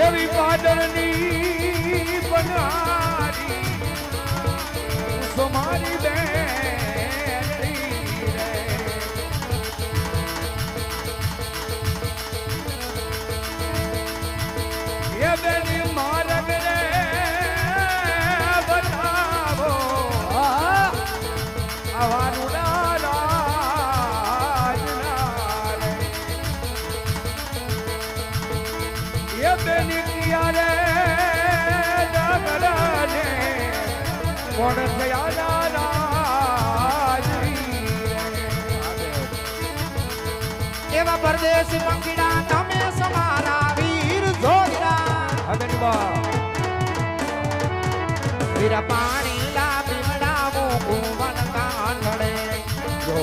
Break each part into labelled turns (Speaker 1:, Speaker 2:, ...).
Speaker 1: એવી પાદરની બનારી સોમારી બેટરી
Speaker 2: એવા પરદેશ મંગીડા તમે સમારા વીર જોગડા. વીર પાણી લા બીમડા મોકું કાંડળે જો.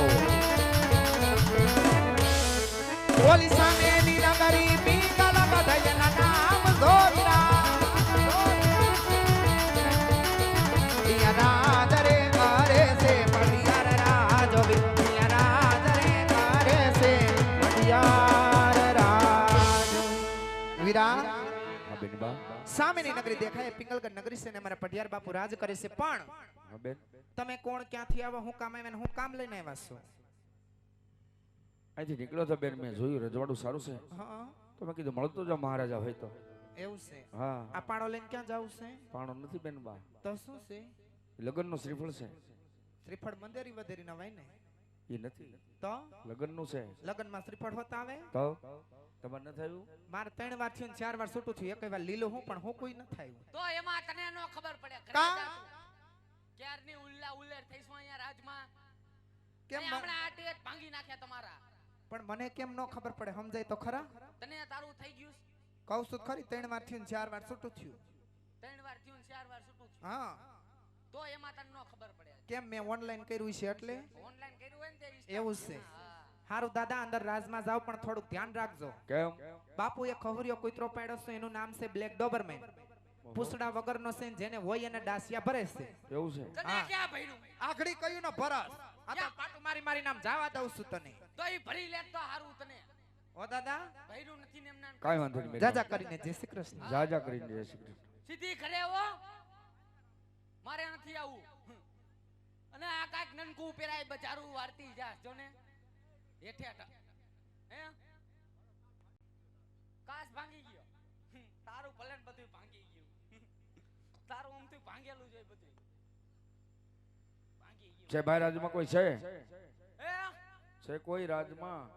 Speaker 2: ઓલી સામે નીલગરી પીગલ બધાયના સામેની નગરી દેખાય પિંગલગઢ નગરી છે ને અમારા પઢિયાર બાપુ રાજ કરે છે. પણ તમે કોણ ક્યાંથી આવો હું કામ આવ્યા હું કામ લઈને આવ્યા છું?
Speaker 1: અહીંથી નીકળ્યો તો બેન મેં જોયું રજવાડું સારું છે.
Speaker 2: હા.
Speaker 1: તો મેં કીધું મળતો જાવ મહારાજા હોય તો.
Speaker 2: એવું છે?
Speaker 1: હા.
Speaker 2: આ પાણો લઈને ક્યાં જવું છે?
Speaker 1: પાણો નથી બેન બા.
Speaker 2: તો શું છે?
Speaker 1: લગ્નનું શ્રીફળ છે.
Speaker 2: શ્રીફળ મંદેરી વધેરી ના નવાય ને?
Speaker 1: એ નથી.
Speaker 2: તો?
Speaker 1: લગ્નનું છે.
Speaker 2: લગ્નમાં શ્રીફળ હોતા આવે?
Speaker 1: તો? તમારે ન થયું?
Speaker 2: માર ત્રણ વાર થયું ચાર વાર છૂટું થયું. એક વાર લીલો હું પણ હું કોઈ ન થાય
Speaker 3: તો એમાં તને નો ખબર પડે? ક્યારની ઉલ્લા ઉલ્લેર થઈશું અહીંયા રાજમાં?
Speaker 2: કેમ
Speaker 3: હમણાં આ ટેટ ભાંગી નાખ્યા તમારા.
Speaker 2: પણ મને કેમ નો ખબર પડે? સમજાય તો ખરા?
Speaker 3: તને તારું થઈ ગયું?
Speaker 2: કહું છું ખરી ત્રણ વાર થયું ચાર વાર છૂટું થયું.
Speaker 3: ત્રણ વાર થયું ને ચાર વાર છૂટું થયું.
Speaker 2: હા.
Speaker 3: તો એમાં તને નો ખબર પડે.
Speaker 2: કેમ મેં ઓનલાઈન કર્યું છે એટલે?
Speaker 3: ઓનલાઈન કર્યું હોય ને
Speaker 2: એવું છે.
Speaker 3: હા.
Speaker 2: હારું દાદા અંદર રાજમાં જાવ પણ થોડુંક ધ્યાન રાખજો.
Speaker 1: કેમ?
Speaker 2: બાપુ એ ખહુરિયો કૂતરો પાડ્યો છે એનું નામ છે બ્લેક ડોબરમેન પૂછડા વગરનો છે જેને હોય એને ડાસિયા ભરે છે.
Speaker 1: એવું છે?
Speaker 3: તને ક્યાં ભર્યું?
Speaker 2: આખડી કયું ન ભરસ. આ તો પાટુ મારી મારી નામ જાવા દઉં છું તને?
Speaker 3: તો એ ભરી લે તો હારું તને.
Speaker 2: ઓ દાદા?
Speaker 3: ભર્યું નથી ને એમના
Speaker 1: કાઈ વાંધો નહીં
Speaker 2: જાજા કરીને જય શ્રી કૃષ્ણ.
Speaker 1: જા જા કરીને જય શ્રી કૃષ્ણ.
Speaker 3: સીધી ઘરે આવો. મારે નથી આવું. અને આ કાક નનકુ પેરાય બજારું વારતી જાસ જો ને. હેઠે હે? કાચ ભાંગી ગયો. તારું ભલે બધું ભાંગી ગયું. તારું આમથી ભાંગેલું છે બધું ભાંગી ગયું.
Speaker 1: છે ભાઈ રાજમાં કોઈ છે? છે કોઈ રાજમાં?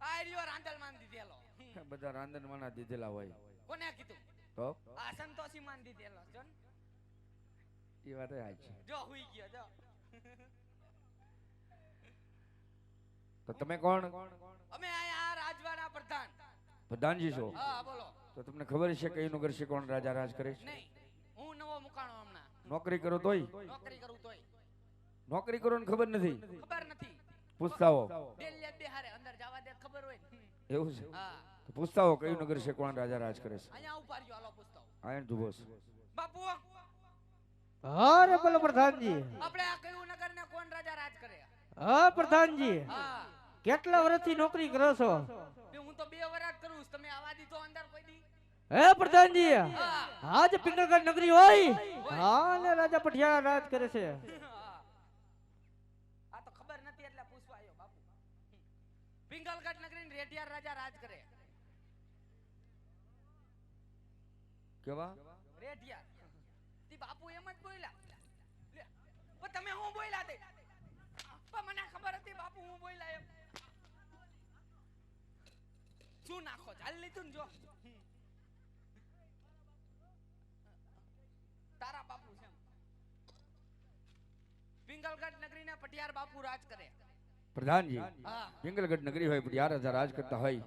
Speaker 3: આ રહ્યો રાંદલ માન દીધેલો.
Speaker 1: બધા રાંધણવાના દીધેલા હોય.
Speaker 3: કોને કીધું?
Speaker 1: તો?
Speaker 3: આ સંતોષી માન દીધેલો. જો
Speaker 1: એ વાત છે
Speaker 3: જો હુઈ ગયો જો.
Speaker 1: તો તમે કોણ?
Speaker 3: અમે આ રાજવાના પ્રધાન.
Speaker 1: પ્રધાનજી છો?
Speaker 3: હા બોલો.
Speaker 1: તો તમને ખબર છે કઈ નગર છે કોણ? રાજા રાજ કરે છે?
Speaker 3: નહીં. હું નવો મુકાણો હમણાં.
Speaker 1: નોકરી કરો તોય?
Speaker 3: નોકરી કરું તોય.
Speaker 1: નોકરી કરો ને ખબર નથી?
Speaker 3: ખબર નથી.
Speaker 1: પૂછતાઓ
Speaker 3: દિલ્હી બિહારે અંદર જવા દે ખબર હોય
Speaker 1: એવું છે?
Speaker 3: હા.
Speaker 1: તો પૂછતાઓ કયું નગર છે કોણ? રાજા રાજ કરે છે?
Speaker 3: અહીંયા ઉપર જો હાલો પૂછતાઓ
Speaker 1: આયન છે
Speaker 3: બાપુ!
Speaker 4: અરે બોલો પ્રધાનજી.
Speaker 3: આપણે આ કયું નગર ને કોણ રાજા રાજ કરે?
Speaker 4: હા પ્રધાનજી.
Speaker 3: હા.
Speaker 4: કેટલા વર્ષથી નોકરી કરો છો?
Speaker 3: હું તો બે વર્ષ કરું તમે આવા દીધો અંદર કોઈ દી
Speaker 4: હે પ્રધાનજી આજ પિંગલગઢ નગરી હોય? હા ને રાજા પઠિયા રાજ કરે છે.
Speaker 3: આ તો ખબર નથી એટલે પૂછવા આવ્યો બાપુ. પિંગલગઢ નગરી ને રેઢિયાર રાજા રાજ કરે.
Speaker 1: કેવા?
Speaker 3: રેઢિયાર. તી બાપુ એમ જ બોલ્યા. તમે હું બોલ્યા તે પણ મને ખબર હતી બાપુ હું બોલ્યા એમ શું નાખો ચાલ લીધું ને જો. તારા બાપુ છે પિંગલગઢ નગરી નગરીના પટિયાર બાપુ રાજ કરે.
Speaker 1: પ્રધાનજી પિંગલગઢ નગરી હોય પટિયાર રાજા રાજ કરતા હોય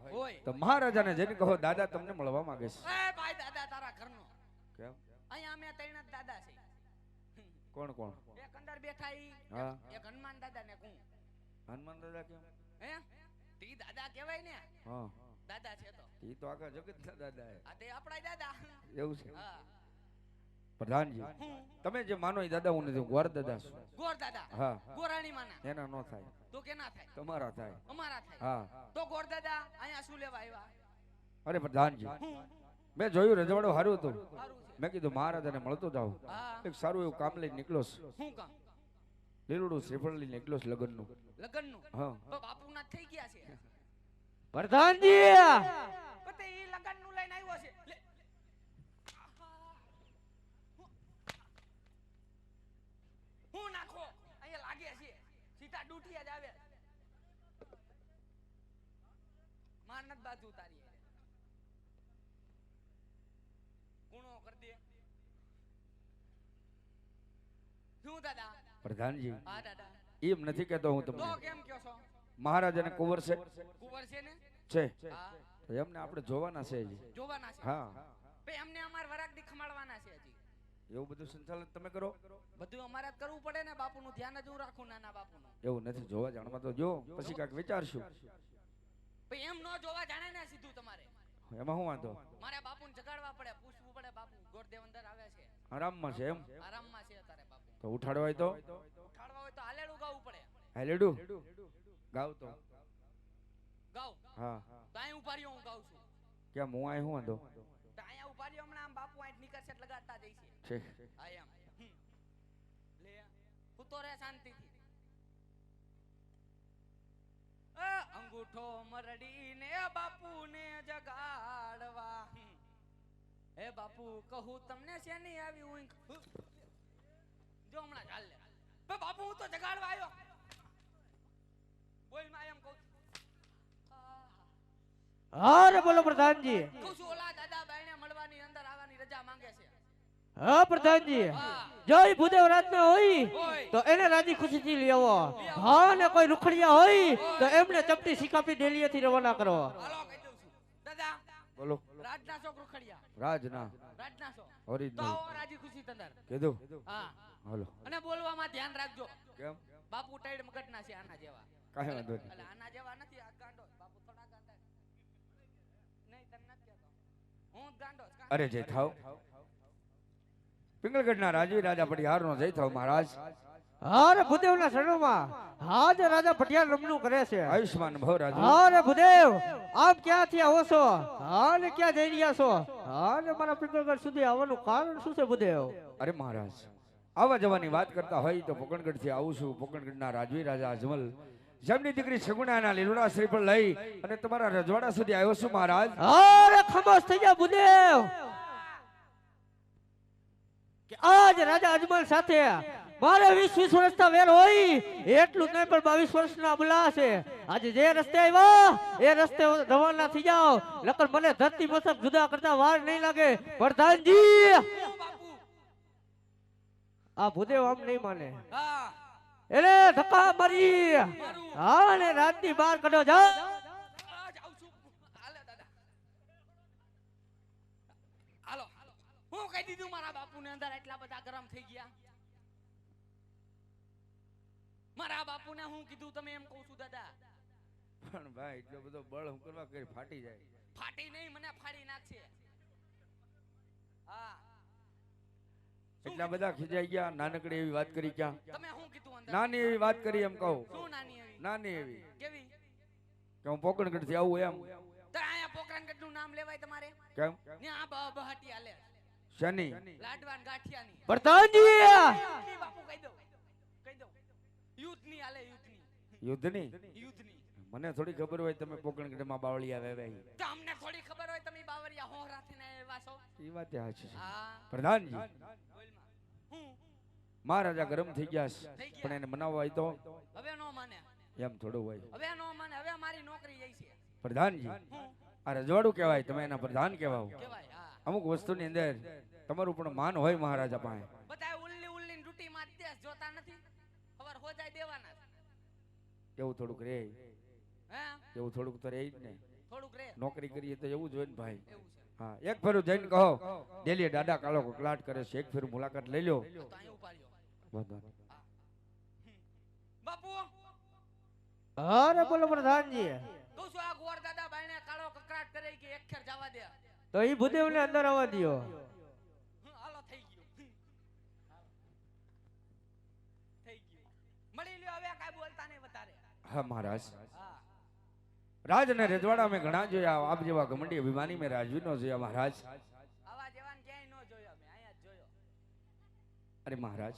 Speaker 1: તો મહારાજાને જઈને કહો દાદા તમને મળવા માંગે છે.
Speaker 3: એ ભાઈ દાદા તારા ઘરનો.
Speaker 1: કેમ?
Speaker 3: અહીંયા અમે ત્રણ દાદા છે.
Speaker 1: કોણ કોણ?
Speaker 3: એક અંદર બેઠા ઈ એક હનુમાન દાદા ને હું.
Speaker 1: હનુમાન દાદા કેમ?
Speaker 3: હે? તી દાદા કહેવાય ને.
Speaker 1: હા.
Speaker 3: દાદા છે તો.
Speaker 1: એ તો આખા જગતના દાદા છે.
Speaker 3: આ તે આપણા દાદા.
Speaker 1: એવું છે પ્રધાનજી તમે જે માનો એ દાદા હું નથી ગોર દાદા છું.
Speaker 3: ગોર દાદા.
Speaker 1: હા.
Speaker 3: ગોરાણી માના.
Speaker 1: એના નો થાય.
Speaker 3: તો કેના થાય?
Speaker 1: તમારા થાય.
Speaker 3: અમારા થાય.
Speaker 1: હા.
Speaker 3: તો ગોર દાદા અહીંયા શું લેવા આવ્યા?
Speaker 1: અરે પ્રધાનજી મેં જોયું રજવાડું સારું હતું. મેં કીધું મહારાજાને મળતો જાઉં એક સારું એવું કામ લઈને નીકળો
Speaker 3: શું કામ?
Speaker 1: લીલુડું શ્રીફળ લઈને નીકળ્યો છું લગ્નનું.
Speaker 3: લગ્નનું?
Speaker 1: હા.
Speaker 3: તો બાપુના થઈ ગયા છે.
Speaker 4: પ્રધાનજી!
Speaker 3: પતે ઈ લગ્નનું લઈને આવ્યો છે. હું નાખો? અહીંયા લાગે છે. સીધા ડૂટિયા જ આવે. માર બાજુ ઉતારી. કુણો કર દે. શું દાદા?
Speaker 1: પ્રધાનજી
Speaker 3: હા દાદા.
Speaker 1: એમ નથી કેતો હું
Speaker 3: તો
Speaker 1: તમને
Speaker 3: કેમ કયો છો?
Speaker 1: કુંવર છે.
Speaker 3: કુંવર છે. ને?
Speaker 1: છે. એમને આપણે જોવાના છે હજી.
Speaker 3: જોવાના છે.
Speaker 1: હા.
Speaker 3: ભઈ અમને અમાર વરાગ દી ખમાડવાના છે હજી.
Speaker 1: એવું બધું સંચાલન તમે કરો.
Speaker 3: બધું અમારે જ કરવું પડે ને બાપુનું ધ્યાન જ હું રાખું નાના બાપુનું.
Speaker 1: એવું નથી જોવા જાણવા તો જો પછી કાક વિચારશું.
Speaker 3: ભઈ એમ ન જોવા જાણે ને સીધું તમારે.
Speaker 1: એમાં શું વાંધો?
Speaker 3: મારે બાપુને જગાડવા પડે પૂછવું પડે બાપુ. ગોરદેવ અંદર આવે છે.
Speaker 1: આરામમાં છે એમ?
Speaker 3: આરામમાં છે અત્યારે બાપુ.
Speaker 1: તો ઉઠાડવા હોય તો?
Speaker 3: ઉઠાડવા હોય તો હાલેડું ગાવું પડે.
Speaker 1: હા લેડું ગાવ તો?
Speaker 3: ગાવ?
Speaker 1: હા.
Speaker 3: તાય અહીં હું ગાવ છું.
Speaker 1: કેમ હું આય હું વાંધો?
Speaker 3: તાય ઊભા હમણાં આમ બાપુ અહીં નીકળશે એટલે લગાડતા જઈ છે.
Speaker 1: છે.
Speaker 3: આ એમ. લે હું રે શાંતિથી. અંગૂઠો મરડીને બાપુને જગાડવા. હે બાપુ કહું તમને શેની આવી ઊંઘ? જો હમણાં ચાલ લે. બાપુ હું તો જગાડવા આવ્યો. બોલમાં એમ કહું આહા.
Speaker 4: અરે બોલો પ્રધાનજી.
Speaker 3: કહું છું ઓલા દાદા બાઈને મળવાની અંદર આવવાની રજા માંગે છે.
Speaker 4: હા પ્રધાનજી. જોઈ ભૂદેવ રાતના હોય
Speaker 3: હોય.
Speaker 4: તો એને રાજી ખુશીથી લઈ આવો. હા ને કોઈ રૂખડિયા હોય તો એમને ચપટી શીખાપી ડેલીએથી રવાના કરો.
Speaker 3: હાલો કહી દઉં છું. દાદા
Speaker 1: બોલો.
Speaker 3: રાજના છો
Speaker 1: રૂખડિયા રાજના.
Speaker 3: રાજના છો તો
Speaker 1: ઓરિજિનલ
Speaker 3: આવો રાજી ખુશી તંદર.
Speaker 1: કીધું.
Speaker 3: હા.
Speaker 1: હાલો.
Speaker 3: અને બોલવામાં ધ્યાન રાખજો.
Speaker 1: કેમ?
Speaker 3: બાપુ ટાઈડ મગજના છે આના જેવા.
Speaker 1: કાંઈ વાંધો નહીં.
Speaker 3: એટલે આના જેવા નથી આ ગાંડો બાપુ થોડા ગાંડા નહીં તને નથી કહેતો. હું ગાંડો
Speaker 1: અરે જય થાવ. પિંગલગઢના રાજી રાજા પટિયારનો જય થાવ મહારાજ.
Speaker 4: હારે ભૂદેવના શરણોમાં. હાજ રાજા પટિયાર રમણું કરે છે.
Speaker 1: આયુષ્માન ભવ રાજા.
Speaker 4: હારે ભૂદેવ આપ ક્યાંથી આવો છો? હા ને ક્યાં જઈ રહ્યા છો? હા ને મારા પિંગળગઢ સુધી આવવાનું કારણ શું છે ભૂદેવ?
Speaker 1: અરે મહારાજ આવા જવાની વાત કરતા હોય તો પોકણગઢથી આવું છું. પોકણગઢના રાજવી રાજા અજમલ જેમની દીકરી સગુણાના લીલુડા શ્રી પર લઈ અને તમારા રજવાડા સુધી આવ્યો છું મહારાજ.
Speaker 4: અરે ખમોશ થઈ જા ભૂદેવ. કે આજ રાજા અજમલ સાથે મારે વીસ વીસ વર્ષના વેર હોય એટલું જ નહીં પણ બાવીસ વર્ષના અમલા છે આજે જે રસ્તે આવ્યા એ રસ્તે રવાના થઈ જાઓ. નકર મને ધરતી મથક જુદા કરતા વાર નહીં લાગે. પ્રધાનજી! આ ભૂદેવ આમ નહીં માને.
Speaker 3: હા.
Speaker 4: એટલે ધક્કા મારી. હા ને રાતની બહાર કાઢો જા
Speaker 3: હાલો હું કહી દીધું મારા બાપુને અંદર એટલા બધા ગરમ થઈ ગયા? મારા બાપુને હું કીધું તમે એમ કહું છું દાદા.
Speaker 1: પણ ભાઈ એટલો બધો બળ હું કરવા કરી ફાટી જાય.
Speaker 3: ફાટી નહીં મને ફાડી નાખશે. હા.
Speaker 1: એટલા બધા ખીજાઈ ગયા નાનકડી એવી વાત કરી ક્યાં?
Speaker 3: તમે શું કીધું અંદર?
Speaker 1: નાની એવી વાત કરી એમ કહું.
Speaker 3: શું નાની એવી?
Speaker 1: નાની એવી.
Speaker 3: કેવી?
Speaker 1: કે હું પોકણગઢથી આવું એમ.
Speaker 3: તો આયા પોકણગઢનું નામ લેવાય તમારે?
Speaker 1: કેમ?
Speaker 3: ને આ બ- બહાટી હાલે
Speaker 1: શની?
Speaker 3: લાડવાન ગાંઠિયાની.
Speaker 4: પ્રધાનજી
Speaker 3: બાપુ કહી દો કહી દો યુદ્ધની આલે યુદ્ધની
Speaker 1: યુદ્ધની
Speaker 3: યુદ્ધની
Speaker 1: મને થોડી ખબર હોય તમે પોકણગઢમાં બાવળિયા વેવાઈ
Speaker 3: તો અમને થોડી ખબર હોય તમે બાવળિયા હોર ને એવા છો
Speaker 1: એ વાત છે. પ્રધાનજી
Speaker 3: હું
Speaker 1: મહારાજા ગરમ થઈ ગયા છે. પણ એને મનાવવા તો
Speaker 3: હવે નો માને.
Speaker 1: એમ થોડું હોય.
Speaker 3: હવે નો માને. હવે મારી નોકરી જઈ છે.
Speaker 1: પ્રધાનજી આ રજવાડું કહેવાય તમે એના પ્રધાન કહેવાઓ. અમુક વસ્તુની અંદર તમારું પણ માન હોય મહારાજા પાસે.
Speaker 3: બધા ઉલ્લી ઉલ્લી ડૂટી માં દેશ જોતા નથી. ખબર હો જાય દેવાના.
Speaker 1: એવું થોડુંક રે.
Speaker 3: હે?
Speaker 1: એવું થોડુંક તો રે જ ને.
Speaker 3: થોડુંક રે.
Speaker 1: નોકરી કરીએ તો એવું જ હોય ને ભાઈ. હા એક ફેરું જઈને કહો ડેલી દાદા કાલો ક્લાટ કરે છે. એક ફેર મુલાકાત લઈ લો વાંધો
Speaker 4: અરે બોલો પ્રધાનજી.
Speaker 3: તું શું આ ગોર દાદા બાયણે કાળો કકરાટ કરે કે એક ખેર જવા દે.
Speaker 4: તો એ ભૂદેવ ને અંદર આવવા દયો.
Speaker 3: હાલો થઈ ગયો. થઈ ગયો. મળી લ્યો હવે કાઈ બોલતા નહીં વધારે.
Speaker 1: હા મહારાજ. રાજ ને રજવાડા મેં ઘણા જોયા આપ જેવા ઘમંડી અભિમાની મેં રાજવી નો જોયા મહારાજ. આવા જેવાન ક્યાંય નો જોયો મેં અહીંયા જોયો. અરે મહારાજ.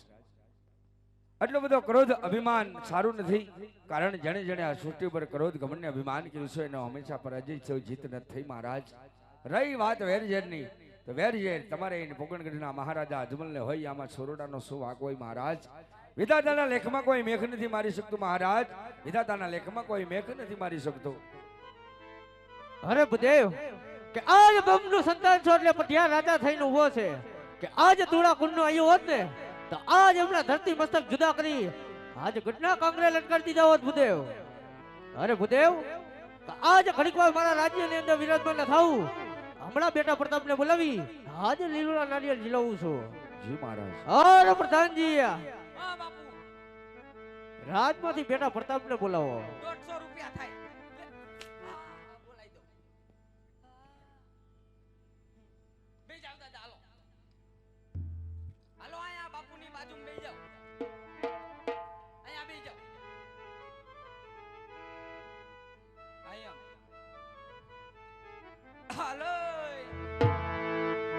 Speaker 1: આટલો બધો ક્રોધ, અભિમાન સારું નથી. કારણ જેણે જેણે આ સૃષ્ટિ ઉપર ક્રોધ ગમનને અભિમાન કર્યું છે, એનો હંમેશા પરાજય છે, જીત નથી થઈ મહારાજ. રહી વાત વેરઝેરની. તો વેરઝેર, તમારે પોકણગઢના મહારાજા અજમલને હોય, આમાં સોરડાનો શું વાંક હોય મહારાજ? વિધાતાના લેખમાં કોઈ મેઘ નથી મારી શકતું મહારાજ. વિધાતાના લેખમાં કોઈ મેઘ નથી મારી શકતું.
Speaker 4: અરે ભૂદેવ, કે આજ બમનું સંતાન છો એટલે પટિયા રાજા થઈને ઊભો છે. કે આજ ધૂળા કુંડનો અહીં હોત ને તો આજ હમણાં ધરતી મસ્તક જુદા કરી. આજ ઘટના કાંગરે લટકાડી દીધા હોત ભૂદેવ. અરે ભૂદેવ આજ ઘડીક વાર મારા રાજ્યની અંદર વિરાજમાન ન થાવું હમણાં બેટા પ્રતાપને બોલાવી આજ લીલુડા નારિયેળ જીલાવું છું.
Speaker 1: જી મહારાજ.
Speaker 4: અરે પ્રધાનજી. રાજમાંથી બેટા પ્રતાપને બોલાવો.
Speaker 3: દોઢસો રૂપિયા થાય.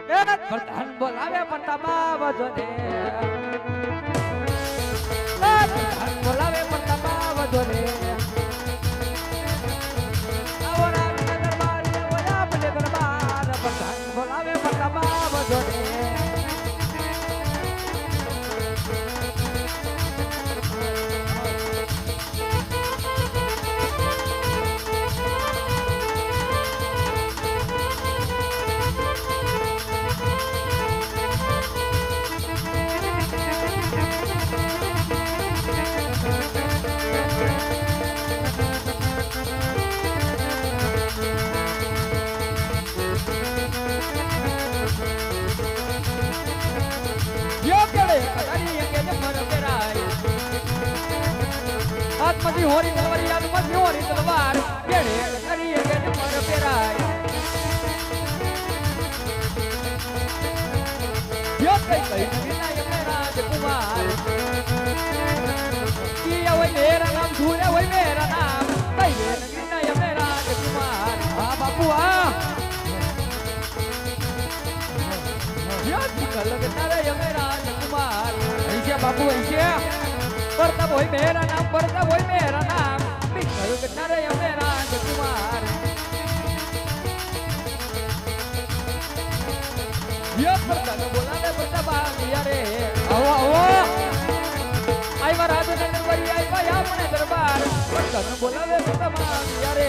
Speaker 5: પ્રધાન બોલાવે પ્રતાપા વધોને પ્રધાન બોલાવે પ્રતાપા દરબાર. પ્રધાન બોલાવે પ્રતાપા વધોને યોગડે Hori, Hori. પ્રતાપ હોય મેરા નામ પ્રતાપ હોય મેરા નામ. વિકલ ગનારે મેરા રાજકુમાર યો પ્રતાપ બોલાવે પ્રતાપ આવ્યા રે. આવો આવો. આવ્યા રાજનગર વરી આવ્યા આપણે દરબાર પ્રતાપ બોલાવે પ્રતાપ આવ્યા રે.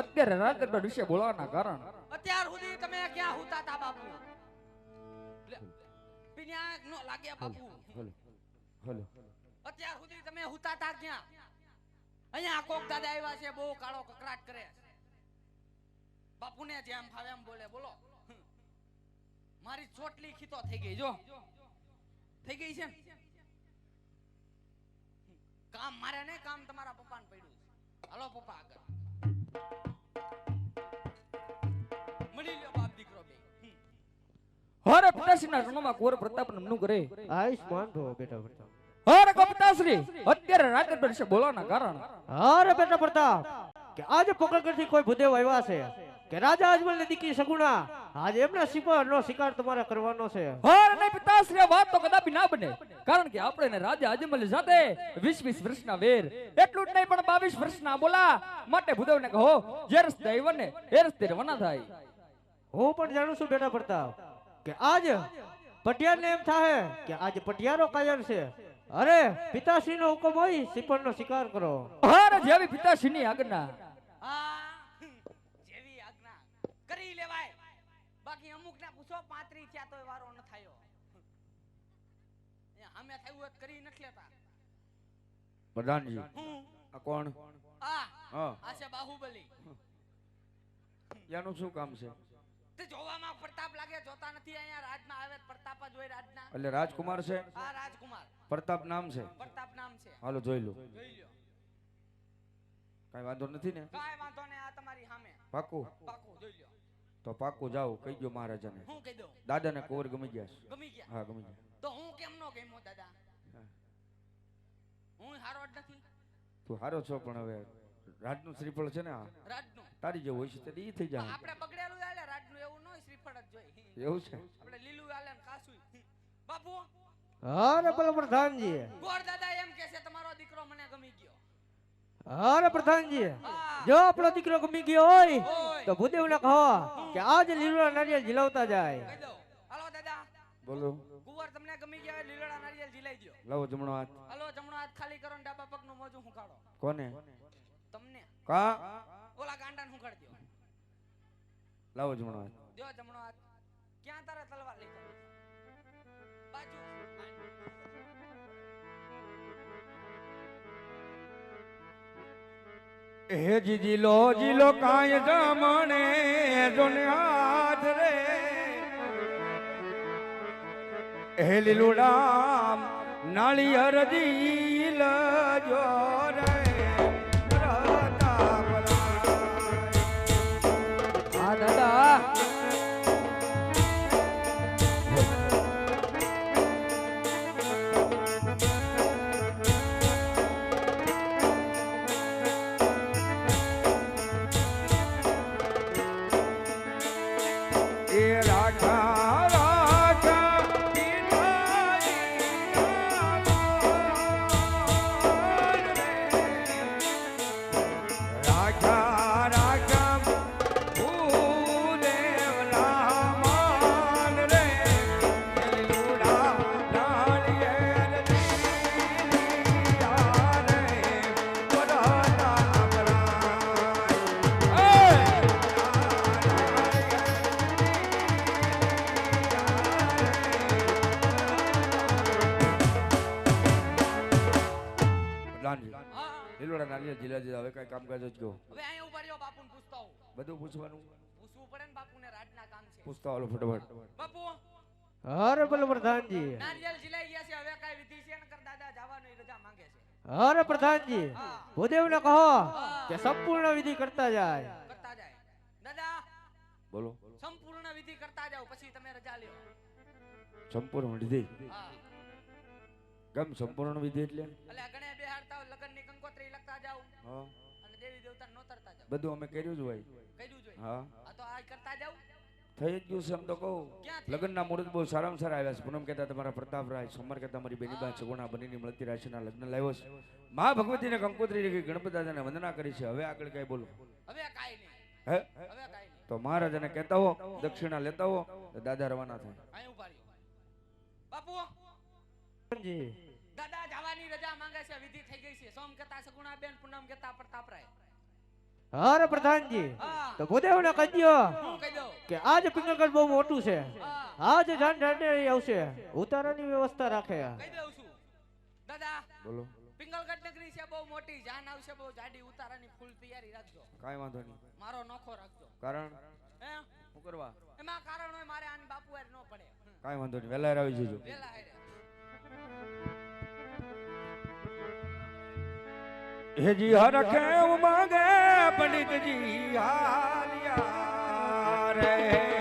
Speaker 5: અત્યારે રાજદરબાર વિશે બોલવાના કારણ.
Speaker 3: અત્યાર સુધી તમે ક્યાં હુતા તા બાપુ? પિન્યા નો લાગ્યા બાપુ.
Speaker 1: હલો હલો
Speaker 3: અત્યાર સુધી તમે હુતા તા ક્યાં? અહીંયા કોક દાદા આવ્યા છે બહુ કાળો કકરાટ કરે બાપુને જેમ ફાવે એમ બોલે બોલો. મારી ચોટલી ખીતો થઈ ગઈ જો. થઈ ગઈ છે ને? કામ મારે નહીં કામ તમારા પપ્પાને પડ્યું છે. હાલો પપ્પા આગળ.
Speaker 5: હરે પિતાશ્રીના રણમાં કુંવર પ્રતાપ નમનું કરે
Speaker 4: આયુષ્માન ભવ બેટા પ્રતાપ.
Speaker 5: હરે ગો પિતાશ્રી અત્યારે રાજદરબાર વિશે બોલવાના કારણ.
Speaker 4: અરે બેટા પ્રતાપ. કે આજે પોકળગઢથી કોઈ ભૂદેવ આવ્યા છે? કે રાજા અજમલની દીકરી સગુણા આજે એમના શિકારનો શિકાર તમારે કરવાનો છે.
Speaker 5: હરે નહીં પિતાશ્રી વાત તો કદાપી ના બને. કારણ કે આપણે ને રાજા અજમલ સાથે વીસ વીસ વર્ષના વેર. એટલું જ નહીં પણ બાવીસ વર્ષના બોલા માટે ભૂદેવને કહો જે રસ્તે આવ્યો ને એ રસ્તે રવાના થાય.
Speaker 4: હું પણ જાણું છું બેટા પ્રતાપ. કે આજ પટિયાને એમ થાય કે આજ પટિયારો કાયર છે. અરે પિતાશ્રીનો હુકમ હોય સિપરનો શિકાર કરો.
Speaker 5: અરે જેવી પિતાશ્રીની આજ્ઞા.
Speaker 3: આ જેવી આજ્ઞા કરી લેવાય. બાકી અમુક ને પૂછો પાંત્રી થયા તોય વારો ન થયો. સામે થયું હોત કરી નથી લેતા.
Speaker 1: પ્રધાનજી આ કોણ?
Speaker 3: આ આ છે બાહુબલી.
Speaker 1: એનું શું કામ છે?
Speaker 3: તે જોવામાં પ્રતાપ લાગે જોતા નથી અહીંયા રાજમાં આવે પ્રતાપ જ હોય રાજના.
Speaker 1: એટલે રાજકુમાર છે?
Speaker 3: હા રાજકુમાર.
Speaker 1: પ્રતાપ નામ છે?
Speaker 3: પ્રતાપ નામ છે.
Speaker 1: હાલો જોઈ લો.
Speaker 3: જોઈ લો.
Speaker 1: કઈ વાંધો નથી ને?
Speaker 3: કઈ વાંધો ને આ તમારી સામે.
Speaker 1: પાકું?
Speaker 3: પાકું જોઈ લો.
Speaker 1: તો પાકું જાઓ કહી ગયો મહારાજાને.
Speaker 3: હું કહી દઉં?
Speaker 1: દાદાને કોર ગમી ગયા છે.
Speaker 3: ગમી ગયા?
Speaker 1: હા ગમી ગયા.
Speaker 3: તો હું કેમ નો ગમ્યો દાદા?
Speaker 1: હું.
Speaker 3: હારો જ નથી?
Speaker 1: તું હારો છો પણ હવે રાજનું શ્રીફળ છે ને આ?
Speaker 3: રાજનું.
Speaker 1: તારી જે હોય છે તે ઈ થઈ જાય.
Speaker 3: આપણે બગડેલું શ્રીફળ જ જોઈ.
Speaker 1: એવું છે?
Speaker 3: આપણે લીલું હાલે ને કાસું બાપુ
Speaker 4: અરે બોલો પ્રધાનજી.
Speaker 3: ગોર દાદા એમ કે છે તમારો દીકરો મને ગમી ગયો.
Speaker 4: અરે પ્રધાનજી. જો આપણો દીકરો ગમી ગયો હોય
Speaker 3: ઓય.
Speaker 4: તો ભૂદેવને કહો કે આજ લીલુડા નારિયેળ ઝીલાવતા જાય.
Speaker 3: હાલો દાદા.
Speaker 1: બોલો.
Speaker 3: કુંવર તમને ગમી ગયા લીલડા નારિયેળ ઝીલાઈ દ્યો
Speaker 1: લાવો જમણો હાથ.
Speaker 3: હાલો જમણો હાથ ખાલી કરો ને ડાબા પગનું મોજું હુંકાડો
Speaker 1: કોને?
Speaker 3: તમને.
Speaker 1: કા?
Speaker 3: ઓલા ગાંડા હુંકાડ દ્યો
Speaker 1: લાવો જમણો હાથ.
Speaker 3: દો જમણો હાથ. ક્યાં તારે તલવાર લઈ જાય બાજુ.
Speaker 1: હે જીલો જીલો કાય જમણે જોને હાથ રે. હે લીલુડામ નાળી જીલ લજો રે. બધું પૂછવાનું.
Speaker 3: પૂછવું પડે ને બાપુને રાજના કામ છે.
Speaker 1: પૂછતા હાલો ફટાફટ.
Speaker 3: બાપુ!
Speaker 4: અરે બોલો પ્રધાનજી.
Speaker 3: નારિયેલ ઝીલાઈ ગયા છે હવે કાંઈ વિધિ છે નકર દાદા જવાની રજા માંગે છે.
Speaker 4: અરે પ્રધાનજી. ભૂદેવને કહો કે સંપૂર્ણ વિધિ કરતા જાય.
Speaker 3: કરતા જાય. દાદા
Speaker 1: બોલો.
Speaker 3: સંપૂર્ણ વિધિ કરતા જાઓ પછી તમે રજા લ્યો.
Speaker 1: સંપૂર્ણ વિધિ?
Speaker 3: હા.
Speaker 1: કેમ સંપૂર્ણ વિધિ એટલે?
Speaker 3: એટલે ગણે બેહાડતા હોય લગ્નની કંકોત્રી લખતા જાઓ.
Speaker 1: હા.
Speaker 3: અને દેવી દેવતા નોતરતા જાઓ.
Speaker 1: બધું અમે કર્યું જ હોય. હા?
Speaker 3: આ તો આ કરતા જાઓ
Speaker 1: થઈ જ ગયું છે એમ તો કહું. લગ્નના મુહૂર્ત બહુ સારામાં સારા આવ્યા છે. પૂનમ કહેતા તમારા પ્રતાપરાય સોમવાર કહેતા મારી બેનીબા સગુણા બનીની મળતી રાશિના લગ્ન લાવ્યો છે. મા ભગવતીને કંકોત્રી રેખી ગણપતિ દાદાને વંદના કરી છે. હવે આગળ કઈ બોલો.
Speaker 3: હવે કાંઈ નહીં.
Speaker 1: હે?
Speaker 3: હવે કાંઈ નહીં.
Speaker 1: તો મહારાજાને કહેતા હો દક્ષિણા લેતા હો તો દાદા રવાના થાય.
Speaker 3: અહીં બાપુ! દાદા જવાની રજા માંગે છે વિધિ થઈ ગઈ છે. સોમ કહેતા સગુણા બેન પૂનમ કહેતા પ્રતાપરાય
Speaker 4: અરે પ્રધાનજી.
Speaker 3: હા.
Speaker 4: તો ભૂદેવને
Speaker 3: ને કહી દઉં.
Speaker 4: કે આજ પિંગલગઢ બહુ મોટું છે. આજ જાન જાનેરી આવશે. ઉતારાની વ્યવસ્થા રાખે.
Speaker 3: કહી દઉં છું. દાદા
Speaker 1: બોલો.
Speaker 3: પિંગલગઢ નગરી છે બહુ મોટી. જાન આવશે બહુ જાડી. ઉતારાની ફૂલ તૈયારી રાખજો.
Speaker 1: કાંઈ વાંધો નહીં.
Speaker 3: મારો નોખો રાખજો.
Speaker 1: કારણ?
Speaker 3: હે?
Speaker 1: કરવા?
Speaker 3: એમાં કારણ હોય મારે આની બાપુ હારે ન પડે.
Speaker 1: કઈ વાંધો નહીં. વેલા આવી જજો.
Speaker 3: વેલા હારે.
Speaker 1: હેજી હરખે ઉમગે પંડિતજી હાલિયા રે.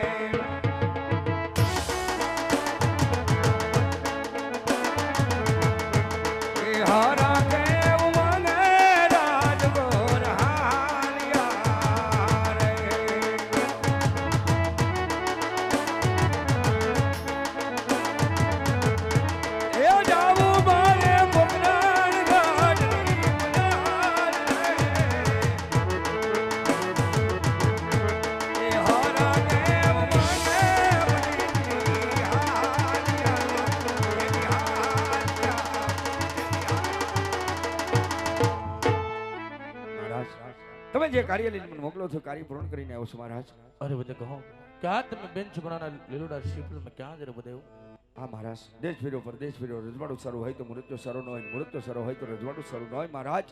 Speaker 1: કાર્ય લઈને મને મોકલો છો કાર્ય પૂર્ણ કરીને આવો છો મહારાજ.
Speaker 6: અરે બધે કહો. ક્યાં તમે બેન છોકરાના લીલોડા શિવપુરમાં ક્યાં જરે બધે
Speaker 1: હા મહારાજ. દેશ ફેર્યો પરદેશ ફેર્યો રજવાડું સારું હોય તો મૃત્યુ સારો ન હોય મૃત્યુ સારો હોય તો રજવાડું સારું ન હોય મહારાજ.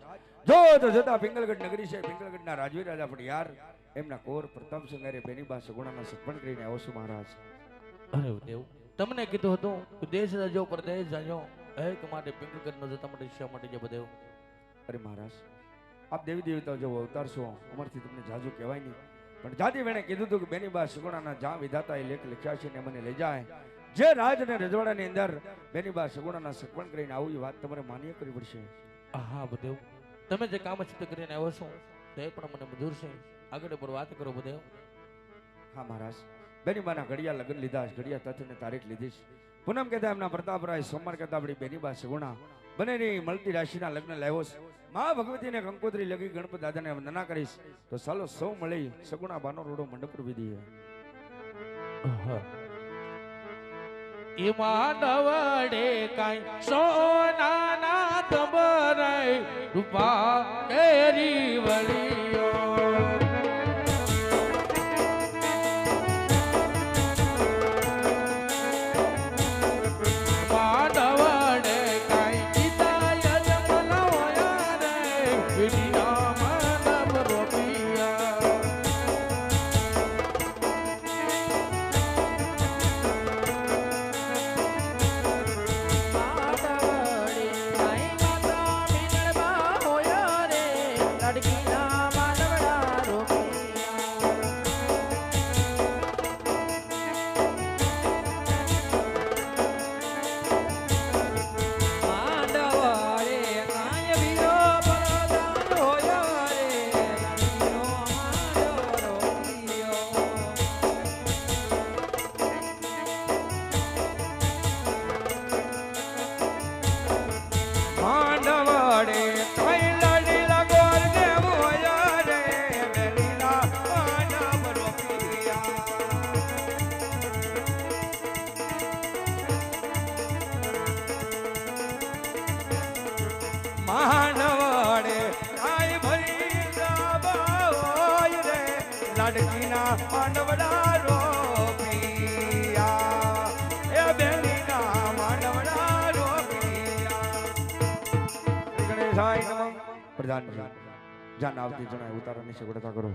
Speaker 1: જો તો જતા પિંગલગઢ નગરી છે પિંગલગઢના રાજવી રાજા પણ યાર. એમના કોર પ્રતાપ સંગારે બેનીબા સગુણાના સપણ કરીને આવો છું મહારાજ.
Speaker 6: અરે દેવ તમને કીધું હતું કે દેશ જાજો પરદેશ જાજો. એક માટે પિંગલગઢ નો જતા માટે શા માટે જે બધે
Speaker 1: અરે મહારાજ આપ દેવી દેવતા જેવો અવતારશો અમારથી તમને જાજુ કહેવાય નહીં. પણ જાતિ વેણે કીધું હતું કે બેનીબા સગુણાના જ્યાં વિધાતા એ લેખ લખ્યા છે ને મને લઈ જાય. જે રાજ અને રજવાડાની અંદર બેનીબા સગુણાના સગપણ કરીને આવું એ વાત તમારે માન્ય કરવી પડશે.
Speaker 6: હા બધે તમે જે કામ સિદ્ધ કરીને આવ્યો છો તે પણ મને મંજૂર છે. આગળ ઉપર વાત કરો બધે
Speaker 1: હા મહારાજ. બેની બાના ઘડિયા લગ્ન લીધા ઘડિયા તથ્ય તારીખ લીધી છે. પૂનમ કહેતા એમના પ્રતાપરાય સોમવાર કહેતા આપણી બેની બા સગુણા બંનેની મળતી રાશિના લગ્ન લાવ્યો છે. મા ભગવતીને કંકોત્રી લગી ગણપત દાદાને વંદના કરીશ. તો ચાલો સૌ મળી સગુણા બાનો રોડો મંડપ પર વિધિએ
Speaker 6: એ કાઈ કાંઈ સોનાના તબરાય રૂપા કેરી વળીઓ
Speaker 1: પ્રધાનજી જાન આવતી જણાય ઉતારાની સગવડતા કરો.